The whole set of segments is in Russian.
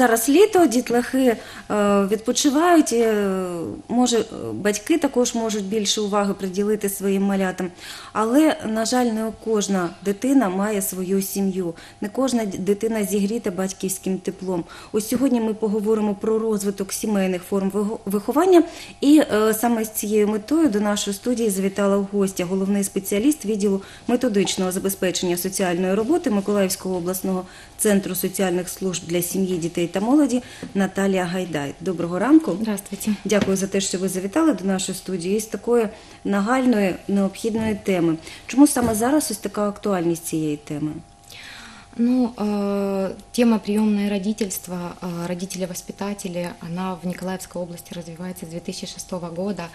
Зараз літо, дітлахи е, відпочивають, і, е, може, е, батьки також можуть більше уваги приділити своїм малятам. Але, на жаль, не кожна дитина має свою сім'ю, не кожна дитина зігріта батьківським теплом. Ось сьогодні ми поговоримо про розвиток сімейних форм виховання, і саме з цією метою до нашої студії завітала в гостя головний спеціаліст відділу методичного забезпечення соціальної роботи Миколаївського обласного центру соціальних служб для сім'ї, дітей та молоді Наталія Гайдай. Доброго ранку. Здравствуйте. Дякую за те, що ви завітали до нашої студії з такої нагальної необхідної теми. Чому саме зараз ось така актуальність цієї теми? Ну, э, тема приемное родительство, э, родители-воспитатели, она в Николаевской области развивается с 2006 года.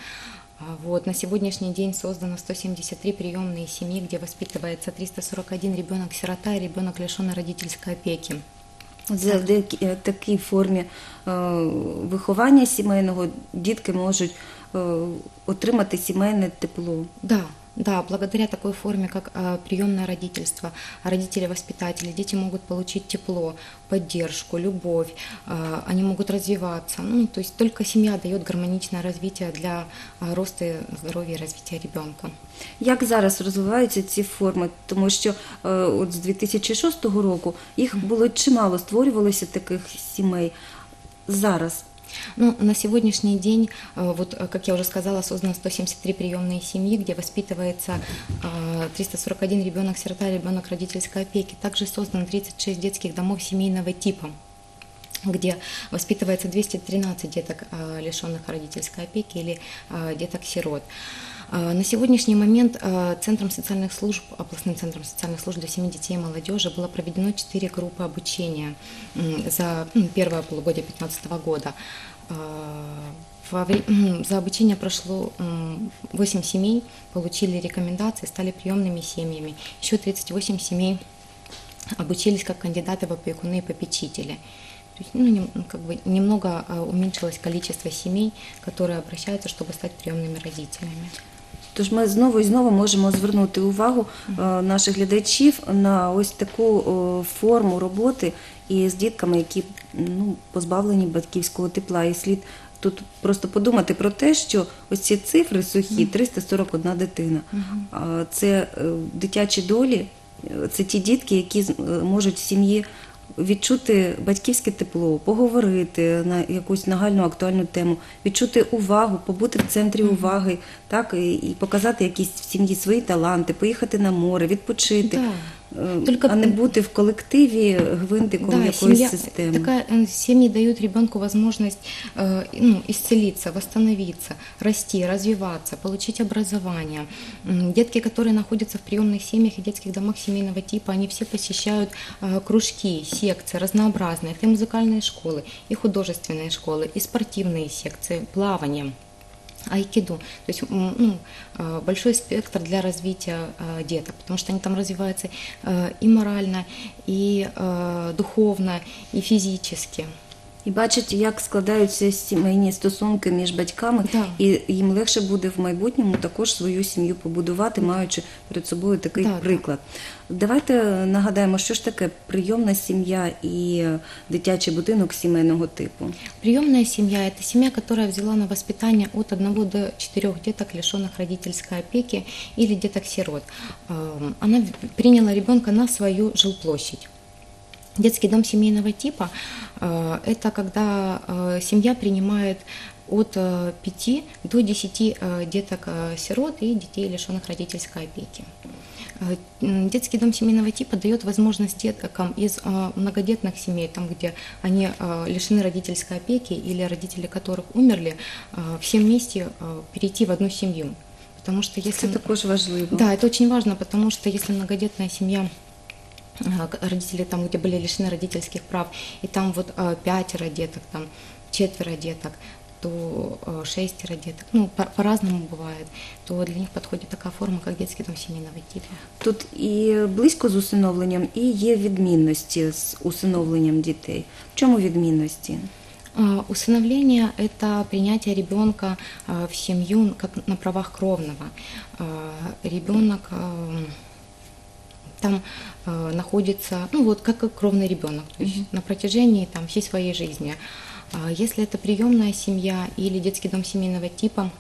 А, Вот, на сегодняшний день создано 173 приемные семьи, где воспитывается 341 ребенок-сирота и ребенок лишенный родительской опеки. От Завдяки е, такій формі е, виховання сімейного дітки можуть е, отримати сімейне тепло. Да, да, благодаря такой форме, как э, приемное родительство, родители-воспитатели, дети могут получить тепло, поддержку, любовь, э, они могут развиваться. Ну, то есть только семья дает гармоничное развитие для э, роста, здоровья и развития ребенка. Як зараз розвиваються ці форми? Тому що е, от з 2006 року їх було чимало, створювалося таких сімей. Зараз Ну, на сегодняшний день, э, вот, э, как я уже сказала, создано 173 приемные семьи, где воспитывается э, 341 ребенок-сирота, ребенок родительской опеки. Также создано 36 детских домов семейного типа где воспитывается 213 деток, э, лишенных родительской опеки или э, деток-сирот. Э, На сегодняшний момент э, Центром социальных служб, областным центром социальных служб для семьи, детей и молодежи было проведено 4 группы обучения за м, первое полугодие 2015 года. М, За обучение прошло м, 8 семей, получили рекомендации, стали приемными семьями. Еще 38 семей обучились как кандидаты в опекуны и попечители. То есть, ну, ну, как бы немного а, уменьшилось количество семей, которые обращаются, чтобы стать приемными родителями. Тож ми знову і знову можемо звернути увагу е, наших глядачів на ось таку е, форму роботи і з дітками, які ну, позбавлені батьківського тепла. І слід тут просто подумати про те, що ось ці цифри сухі 341 дитина. Це е, дитячі долі, це ті дітки, які можуть в сім'ї відчути батьківське тепло, поговорити на якусь нагальну актуальну тему, відчути увагу, побути в центрі уваги, так і, і показати якісь в сім'ї свої таланти, поїхати на море, відпочити, Да. е, Только- а не бути в колективі гвинтиком якоїсь семья, системи. такая, э, семьи дают ребенку возможность э, ну, исцелиться, восстановиться, расти, развиваться, получить образование. М, Детки, которые находятся в приемных семьях и детских домах семейного типа, они все посещают э, кружки, секции разнообразные. Это и музыкальные школы, и художественные школы, и спортивные секции, плавание. Айкидо, то есть ну, э, большой спектр для развития э, деток, потому что они там развиваются э, и морально, и духовно, и физически. І бачать, як складаються сімейні стосунки між батьками, Да. і їм легше буде в майбутньому також свою сім'ю побудувати, маючи перед собою такий Да, да. приклад. Давайте нагадаємо, що ж таке прийомна сім'я і е, дитячий будинок сімейного типу. Приемная семья – это семья, которая взяла на воспитание от 1 до 4 деток, лишенных родительской опеки или деток-сирот. Эм, Она в- приняла ребенка на свою жилплощадь. Детский дом семейного типа э, – это когда э, семья принимает от 5 до 10 э, деток-сирот и детей, лишенных родительской опеки. Э, Детский дом семейного типа дает возможность деткам из э, многодетных семей, там, где они э, лишены родительской опеки или родители которых умерли, э, все вместе э, перейти в одну семью. Потому что если... також важливо. Да, это очень важно, потому что если многодетная семья родители там, где были лишены родительских прав, и там вот а, пятеро деток, там четверо деток, то а, шестеро деток, ну, по- по-разному бывает, то для них подходит такая форма, как детский дом семейного типа. Тут і близько з усиновленням, і є відмінності з усиновленням дітей. В чому відмінності? А, Усыновление – это принятие ребенка а, в семью как на правах кровного. А, Ребенок а, там э, находится, ну вот как кровный ребенок, то есть на протяжении там всей своей жизни. А Если это приемная семья или детский дом семейного типа,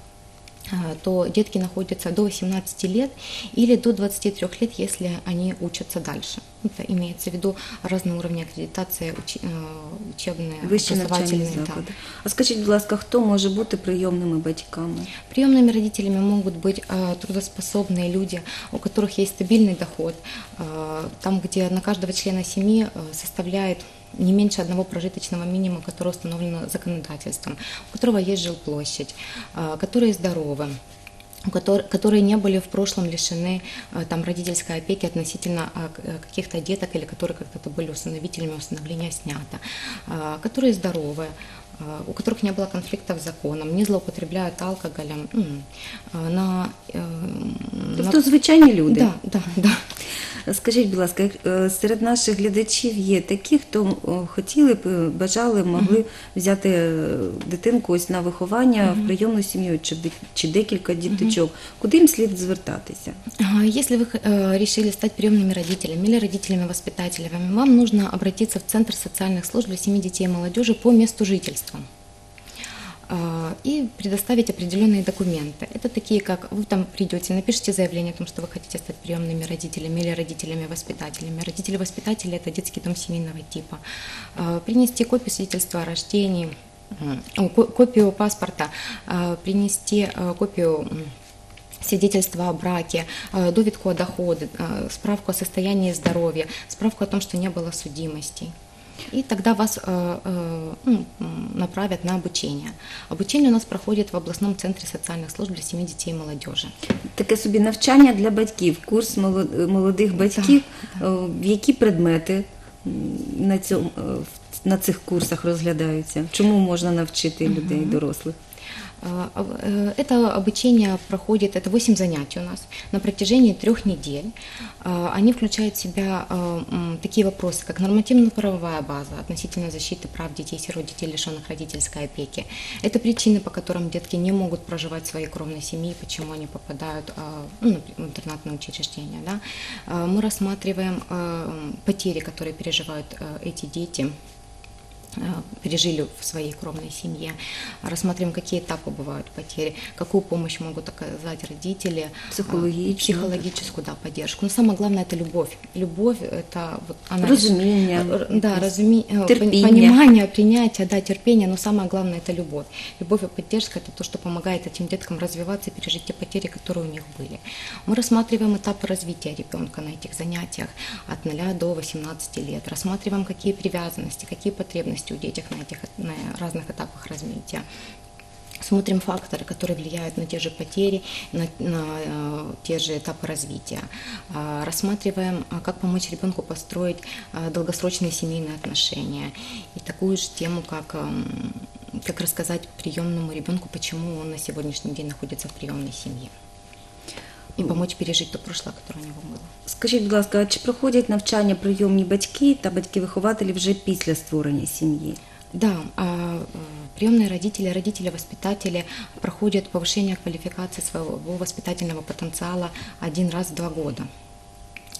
то детки находятся до 18 лет или до 23 лет, если они учатся дальше. Это имеется в виду разные уровни аккредитации, учи- э, учебные, Вищі навчальні образовательные. да. заклади. А скажіть, будь ласка, хто може бути прийомними батьками? Приемными родителями могут быть э, трудоспособные люди, у которых есть стабильный доход, э, там, где на каждого члена семьи э, составляет не меньше одного прожиточного минимума, которое установлено законодательством, у которого есть жилплощадь, э, которые здоровы, которые не были в прошлом лишены э, там, родительской опеки относительно э, каких-то деток или которые когда-то были усыновителями, усыновления снято, которые здоровы, у которых не было конфликтов с законом, не злоупотребляют алкоголем, на, э, на- Тобто звичайні люди. Да, да, да. Скажіть, будь ласка, е, серед наших глядачів є такі, хто о, хотіли б, е, бажали, могли взяти е, дитинку ось на виховання в прийомну сім'ю чи, де- чи декілька діточок. Куди їм слід звертатися? А, Если вы э, решили стать приемными родителями или родителями-воспитателями, вам нужно обратиться в Центр социальных служб для семьи, детей и молодежи по месту жительства а, И предоставить определенные документы. Это такие, как вы там придете, напишите заявление о том, что вы хотите стать приемными родителями или родителями-воспитателями. Родители-воспитатели – это детский дом семейного типа. А, Принести копию свидетельства о рождении, копию паспорта, а, принести копию м, свидетельство о браке, э, довідку о доходе, э, справку о состоянии здоровья, справку о том, что не было судимостей. И тогда вас э, э, ну, м, направят на обучение. Обучение у нас проходит в областном центре социальных служб для семьи, детей и молодежи. Таке собі навчання для батьків, курс моло- молодих батьків, Е, в які предмети м, на, цьому, е, в- на цих курсах розглядаються? Чому можна навчити людей, дорослих? Э, э, Это обучение проходит, это 8 занятий у нас на протяжении трех недель. Э, Они включают в себя такие вопросы, как нормативно-правовая база относительно защиты прав детей, сирот, детей, лишенных родительской опеки. Это причины, по которым детки не могут проживать в своей кровной семье, почему они попадают ну, в интернатное учреждение. Да? Мы рассматриваем потери, которые переживают эти дети пережили в своей кровной семье. Рассмотрим, какие этапы бывают потери, какую помощь могут оказать родители. Э, Психологическую, да, поддержку. Но самое главное – это любовь. Любовь – это вот она... Разумение. Р- Да, разуми... э, Терпение. понимание, принятие, да, терпение, но самое главное – это любовь. Любовь и поддержка – это то, что помогает этим деткам развиваться и пережить те потери, которые у них были. Мы рассматриваем этапы развития ребенка на этих занятиях от 0 до 18 лет. Рассматриваем, какие привязанности, какие потребности у детей на этих на разных этапах развития. Смотрим факторы, которые влияют на те же потери, на, на, э, те же этапы развития. А, Рассматриваем, а, как помочь ребенку построить а, долгосрочные семейные отношения. И такую же тему, как, эм, как рассказать приемному ребенку, почему он на сегодняшний день находится в приемной семье И помочь пережить то прошлое, которое у него было. Скажіть, будь ласка, а чи проходять навчання прийомні батьки та батьки-вихователі вже після створення сім'ї? Да, а, э, приемные родители, родители-воспитатели проходят повышение квалификации своего воспитательного потенциала один раз в два года.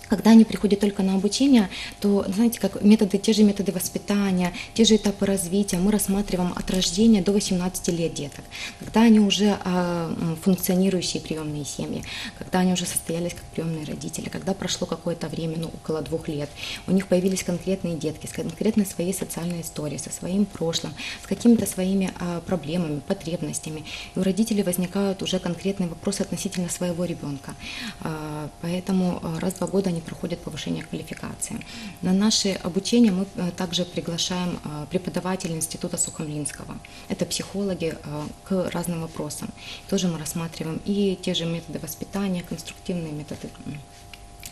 Когда они приходят только на обучение, то, знаете, как методы, те же методы воспитания, те же этапы развития мы рассматриваем от рождения до 18 лет деток. Когда они уже м, функционирующие приемные семьи, когда они уже состоялись как приемные родители, когда прошло какое-то время, ну, около двух лет, у них появились конкретные детки с конкретной своей социальной историей, со своим прошлым, с какими-то своими а, проблемами, потребностями. И у родителей возникают уже конкретные вопросы относительно своего ребенка. А, Поэтому раз в два года они проходят повышение квалификации. На наше обучение мы э, также приглашаем а, преподавателей Института Сухомлинского. Это психологи а, к разным вопросам. Тоже мы рассматриваем и те же методы воспитания, конструктивные методы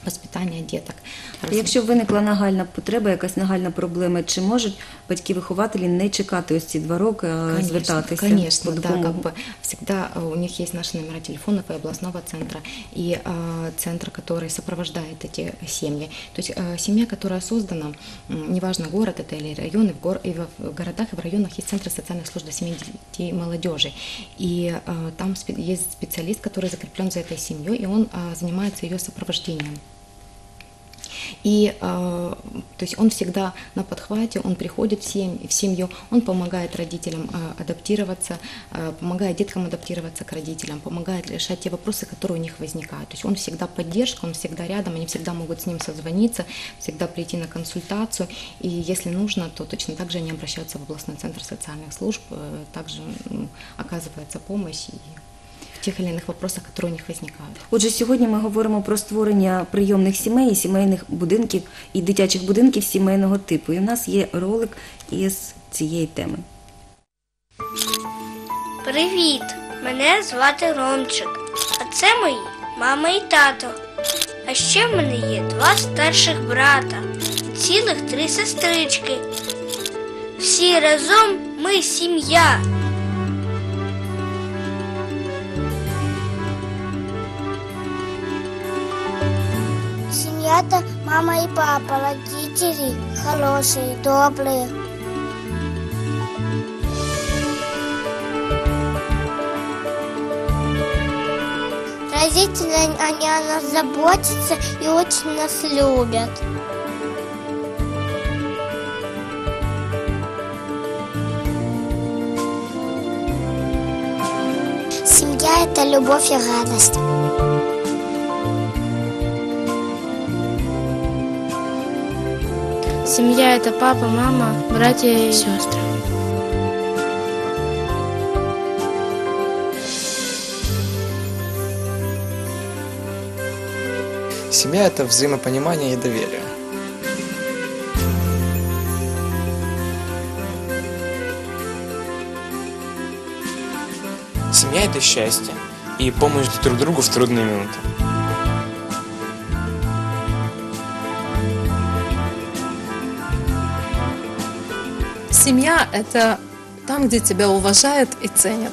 м, воспитания деток. А Якщо виникла нагальна потреба, якась нагальна проблема, чи можуть батьки-вихователі не чекати ось ці два роки, а Конечно, звертатися конечно, по да, допомогу? как бы всегда э, у них есть наши номера телефонов и областного центра, и э, центр, который сопровождает эти семьи. То есть э, семья, которая создана, м, неважно, город это или район, и в, гор- и в в городах и в районах есть центры социальных служб для семей, детей и молодежи. И э, там спе- есть специалист, который закреплен за этой семьей, и он э, занимается ее сопровождением. И э, то есть он всегда на подхвате, он приходит в, семь- в семью, он помогает родителям э, адаптироваться, э, помогает деткам адаптироваться к родителям, помогает решать те вопросы, которые у них возникают. То есть он всегда поддержка, он всегда рядом, они всегда могут с ним созвониться, всегда прийти на консультацию. И если нужно, то точно так же они обращаются в областной центр социальных служб, также оказывается помощь и тех или иных вопросах, которые у них возникают. Отже, сьогодні ми говоримо про створення прийомних сімей, і сімейних будинків і дитячих будинків сімейного типу. І в нас є ролик із цієї теми. Привіт! Мене звати Ромчик, а це мої мама і тато. А ще в мене є два старших брата і цілих три сестрички. Всі разом ми сім'я. Это мама и папа, родители хорошие, добрые. Родители, они о нас заботятся и очень нас любят. Семья – это любовь и радость. Семья – это папа, мама, братья и сестры. Семья – это взаимопонимание и доверие. Семья – это счастье и помощь друг другу в трудные минуты. Семья – это там, где тебя уважают и ценят.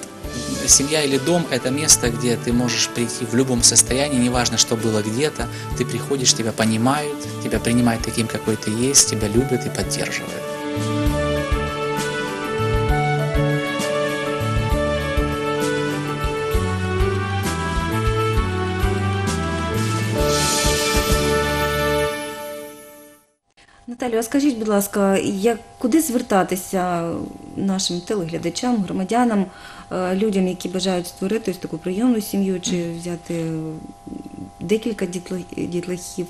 Семья или дом – это место, где ты можешь прийти в любом состоянии, неважно, что было где-то. Ты приходишь, тебя понимают, тебя принимают таким, какой ты есть, тебя любят и поддерживают. Наталю, а скажіть, будь ласка, як, куди звертатися нашим телеглядачам, громадянам, е, людям, які бажають створити ось таку прийомну сім'ю чи взяти е, декілька дітла- дітлахів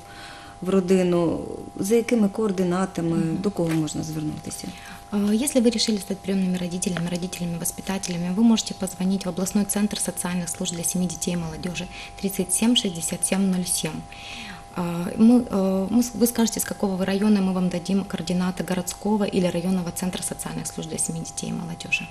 в родину? За якими координатами, до кого можна звернутися? А, Если вы решили стать приемными родителями, родителями, воспитателями, вы можете позвонить в областной центр социальных служб для семьи, детей и молодежи 37 67 07. А, Мы, э, мы с- вы скажете, с какого вы района, мы вам дадим координаты городского или районного центра социальных служб для семьи, детей и молодежи.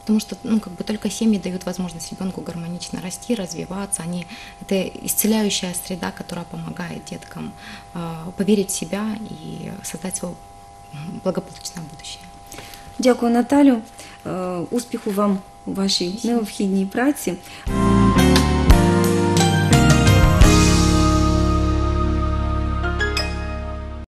Потому что ну, как бы только семьи дают возможность ребенку гармонично расти, развиваться. Они, это исцеляющая среда, которая помогает деткам а, поверить в себя и создать свое м, благополучное будущее. Дякую, Наталю. Е, Успіху вам у вашій необхідній праці.